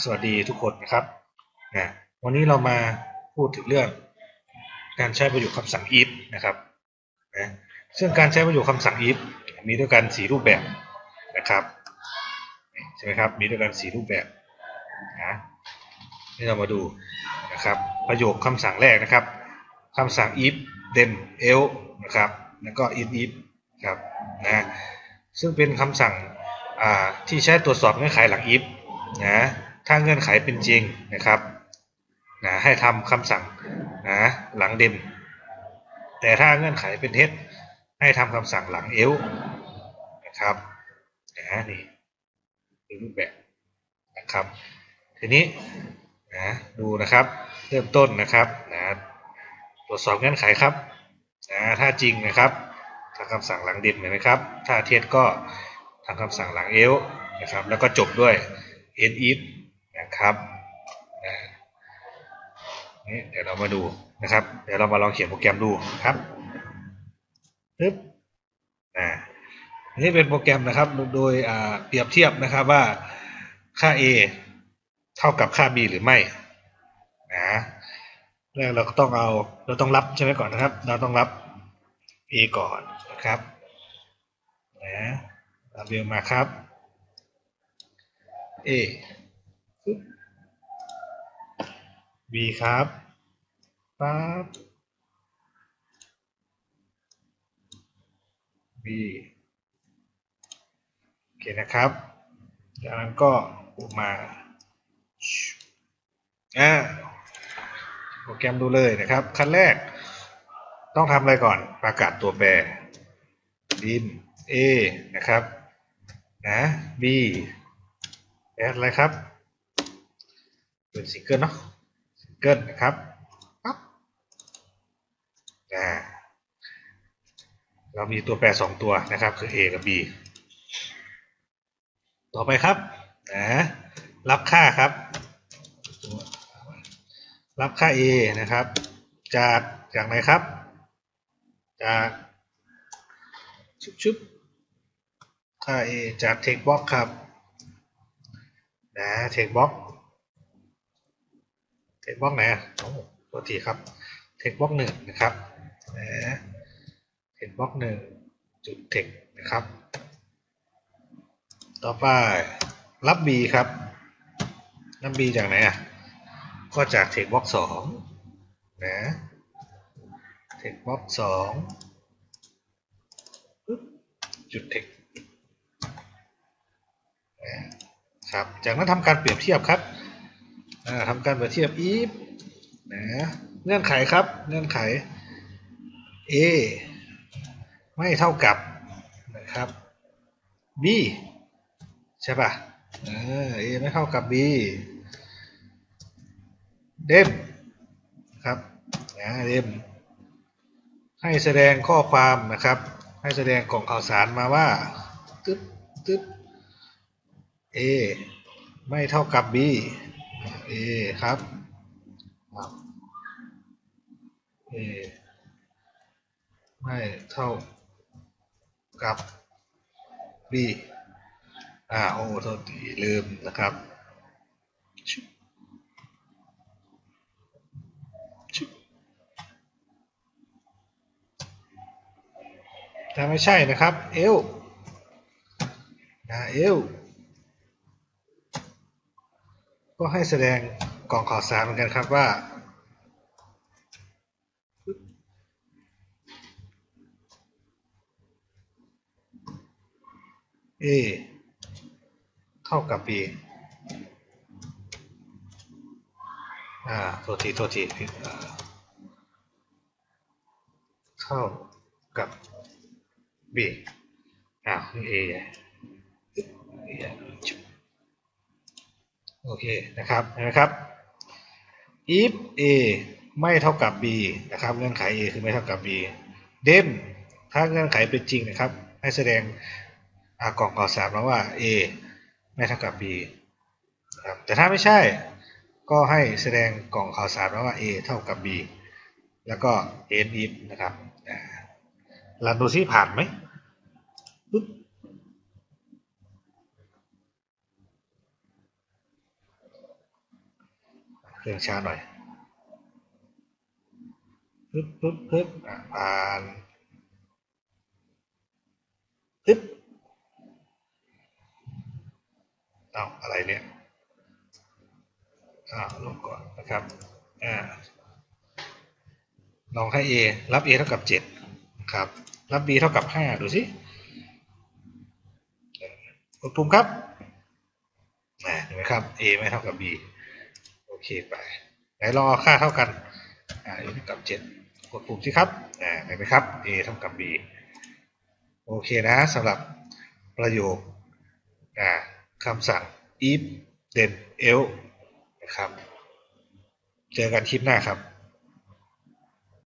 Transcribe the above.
สวัสดีทุกคนนะครับนะวันนี้เรามาพูดถึงเรื่องการใช้ประโยคคำสั่ง if นะครับนะซึ่งการใช้ประโยคคำสั่ง if มีด้วยกันสี่รูปแบบนะครับใช่ไหมครับมีด้วยกันสี่รูปแบบนะนี่เรามาดูนะครับประโยคคำสั่งแรกนะครับคำสั่ง if then else นะครับแล้วก็ if if ครับนะซึ่งเป็นคำสั่งที่ใช้ตรวจสอบเงื่อนไขหลัง if นะ ถ้าเงื่อนไขเป็นจริงนะครับนะให้ทำคำสั่งนะหลังเดมแต่ถ้าเงื่อนไขเป็นเท็จให้ทำคำสั่งหลังเอลนะครับนะนี่คือรูปแบบนะครับ ทีนี้นะดูนะครับเริ่มต้นนะครับนะตรวจสอบเงื่อนไขครับนะถ้าจริงนะครับทำคำสั่งหลังเดมเห็นไหมครับ ถ้าเท็จก็ทำคำสั่งหลังเอลนะครับ แล้วก็จบด้วย end if นะครับนี่เดี๋ยวเรามาดูนะครับ เดี๋ยวเรามาลองเขียนโปรแกรมดูครับปึ๊บอ่านี่เป็นโปรแกรมนะครับ โดยเปรียบเทียบนะครับว่าค่า a เท่ากับค่า b หรือไม่นะแรกเราก็ต้องเอาเราต้องรับใช่ไหมก่อนนะครับ เราต้องรับ a ก่อนนะครับนะรับเรียมาครับ A B ครับปั๊บ B โอเคนะครับ จากนั้นก็มาอ่าโปรแกรมดูเลยนะครับ ขั้นแรก ต้องทำอะไรก่อน ประกาศตัวแปรดิน A นะครับ นะ B แอดอะไรครับ เป็นซิงเกิลเนาะซิงเกิลนะครับปั๊บอ่าเรามีตัวแปรสองตัวนะครับ คือ A กับ B ต่อไปครับนะรับค่าครับ รับค่า A นะครับ จากจากไหนครับ จากชุบชุบค่า A จากเทคบ็อกครับนะเทคบ็อก เทคบล็อกไหนอะโอ้ตัวทีครับ เทคบล็อกหนึ่งนะครับนะเทคบล็อกหนึ่งจุดเทคนะครับ ต่อไปรับ B ครับ รับ B จากไหนอะ ก็จากเทคบล็อกสองนะเทคบล็อกสองจุดเทคครับ จากนั้นทำการเปรียบเทียบครับ ทำการเปรียบเทียบ if นะเงื่อนไขครับ เงื่อนไข a ไม่เท่ากับนะครับ b ใช่ป่ะเออ a ไม่เท่ากับ b เดมครับนะเดมให้แสดงข้อความนะครับ ให้แสดงกล่องข่าวสารมาว่าตึ๊บตึ๊บ a ไม่เท่ากับ b a ครับ a ไม่เท่ากับ b อ่าโอ้โทษทีลืมนะครับถ้าไม่ใช่นะครับ เอลนะเอล ก็ให้แสดงกล่องข่าวสารเหมือนกันครับว่า A เท่ากับ B อ่าโทษทีโทษทีเท่ากับ B อ่า A โอเคนะครับนะครับ if a ไม่เท่ากับ b นะครับเงื่อนไข a คือไม่เท่ากับ b then ถ้าเงื่อนไขเป็นจริงนะครับ ให้แสดงกล่องข่าวสารมาว่า a ไม่เท่ากับ b นะครับแต่ถ้าไม่ใช่ก็ให้แสดงกล่องข่าวสารมาว่า a เท่ากับ b แล้วก็ end if นะครับรันดูซิผ่านไหมปึ๊บ เครื่องช้าหน่อยปึ๊บปึ๊บปึ๊บอะผ่านปึ๊บเอาอะไรเนี่ยอ่าลงก่อนนะครับอ่าลองให้ a รับ a เท่ากับเจ็ดครับ รับ b เท่ากับห้าดูสิกดปุ่มครับเห็นไหมครับ a ไม่เท่ากับ b เคไปไหนลองเอาค่าเท่ากันอ่า a เท่ากับเจ็ดกดปุ่มสิครับอ่าเห็นไหมครับ a เท่ากับ b โอเคนะสำหรับประโยคอ่าคำสั่ง if then else นะครับ เจอกันคลิปหน้าครับ